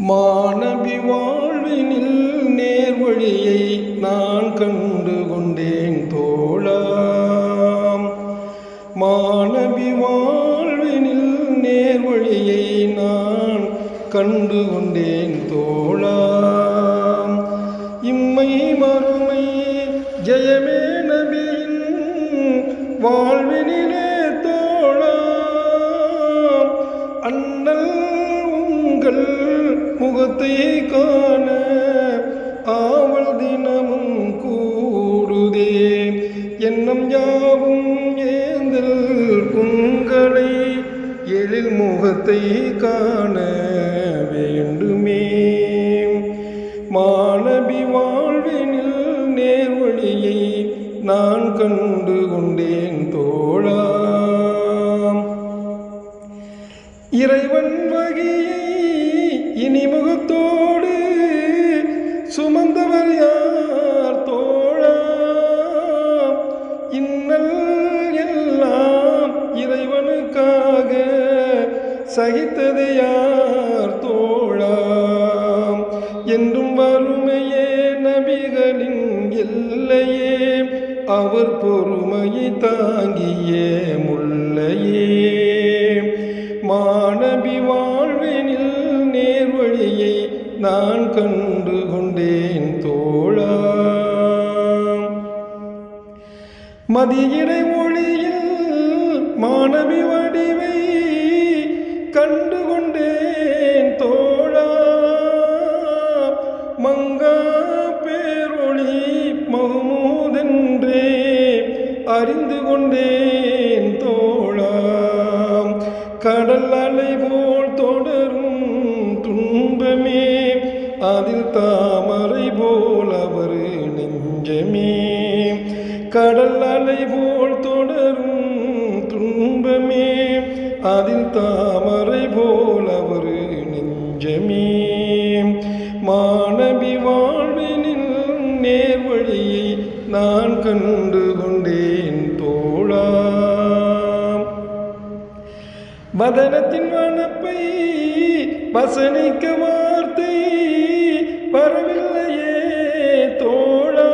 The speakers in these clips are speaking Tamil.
மாணவி வாழ்வினில் நேர்வழியை நான் கண்டு கொண்டேன் தோழாம். மாணவி வாழ்வினில் நேர்வழியை நான் கண்டு கொண்டேன் தோழாம். இம்மை மறுமை ஜெயமே நபியின் வாழ்வினில் முகத்தை காண ஆவல் தினமும் கூடுதே. எண்ணம் யாவும் ஏந்தல் உங்களை எழில் முகத்தை காண வேண்டுமே. மாணவி வாழ்வினில் நேர்வழியை நான் கண்டு கொண்டேன் தோழா. சகித்தது யார் தோழாம்? என்றும் வறுமையே நபிகளின் எல்லையே அவர் பொறுமையை தாங்கியே முல்லையே. மாணவி வாழ்வினில் நேர்வழியை நான் கண்டு கொண்டேன் தோழா மதியிடை கடல் அலை போல் தொடரும் துன்பமே. அதில் தாமரை போல் அவர் நெஞ்சமே. கடல் அலை போல் தொடரும் துன்பமே. அதில் தாமரை போல் அவர் நெஞ்சமே. மாணவி வாழ்வினில் நேர்வழியை நான் கண்டு வதனத்தின் வனப்பை வசனிக்க வார்த்தை வரவில்லையே தோழா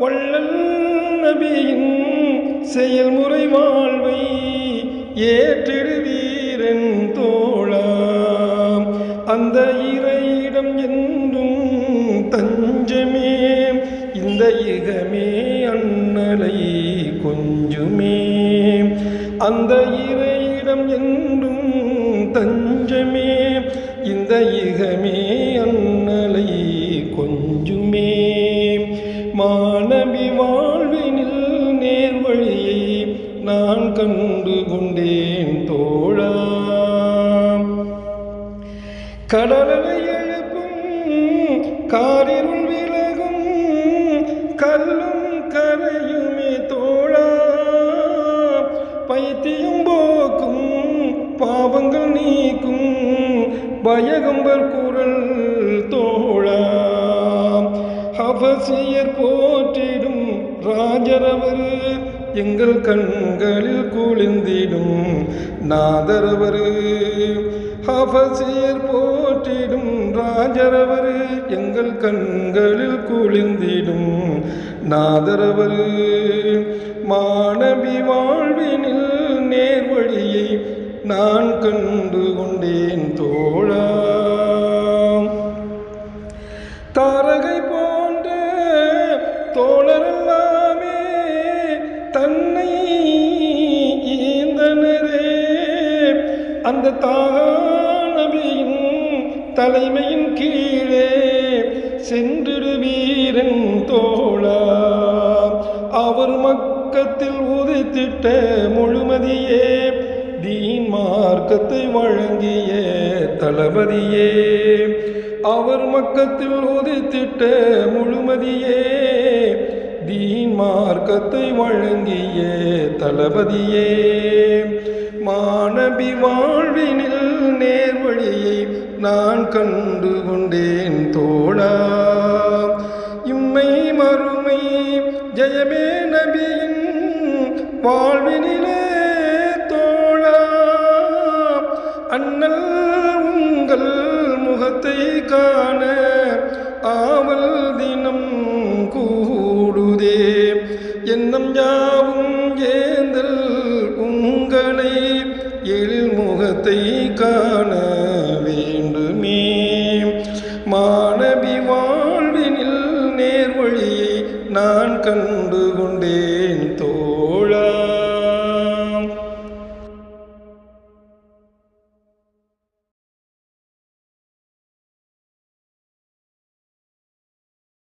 கொள்ளல் நபியின் செயல்முறை வாழ்வை ஏற்றிடுவீரன் தோழா அந்த இறையிடம் என்றும் தஞ்சமே இந்த இகமே அந்த இறையிடம் என்றும் தஞ்சமே இந்த இகமே அண்ணலை கொஞ்சுமே. மாணவி வாழ்வினில் நேர்வழியை நான் கண்டு கொண்டேன் தோழா. கடலை எழுப்பும் காரிருள் பயகம்பர் குரல் தோழா ஹபசியர் போற்றிடும் ராஜரவர் எங்கள் கண்களில் குளிர்ந்திடும் நாதரவர். ஹபசியர் போற்றிடும் ராஜரவர் எங்கள் கண்களில் குளிர்ந்திடும் நாதரவர். மாணவி வாழ்வினில் நேர்வழியை நான் கண்டு கொண்டேன் தோழா தாரகை போன்ற தோழரெல்லாமே தன்னை ஈந்தனரே. அந்த தானபியின் தலைமையின் கீழே சென்றிடுவீரன் தோழா அவர் மக்கத்தில் உதித்திட்ட முழுமதியே தீன் மார்க்கத்தை வழங்கிய தளபதியே அவர் மக்கத்தில் உதித்திட்ட முழுமதியே தீன் மார்க்கத்தை வழங்கிய தளபதியே. மாணவி வாழ்வினில் நேர்வழியை நான் கண்டு கொண்டேன் தோழா. இம்மை மறுமை ஜெயமே நபியின் வாழ்வினிலே காண ஆவல் தினம் கூடுதே. எண்ணம் யாவும் ஏந்தல் உங்களை எழில் காண வேண்டுமே. மாணவி வாழ்வினில் நேர்வழியை நான் கண்டு கொண்டேன் தோ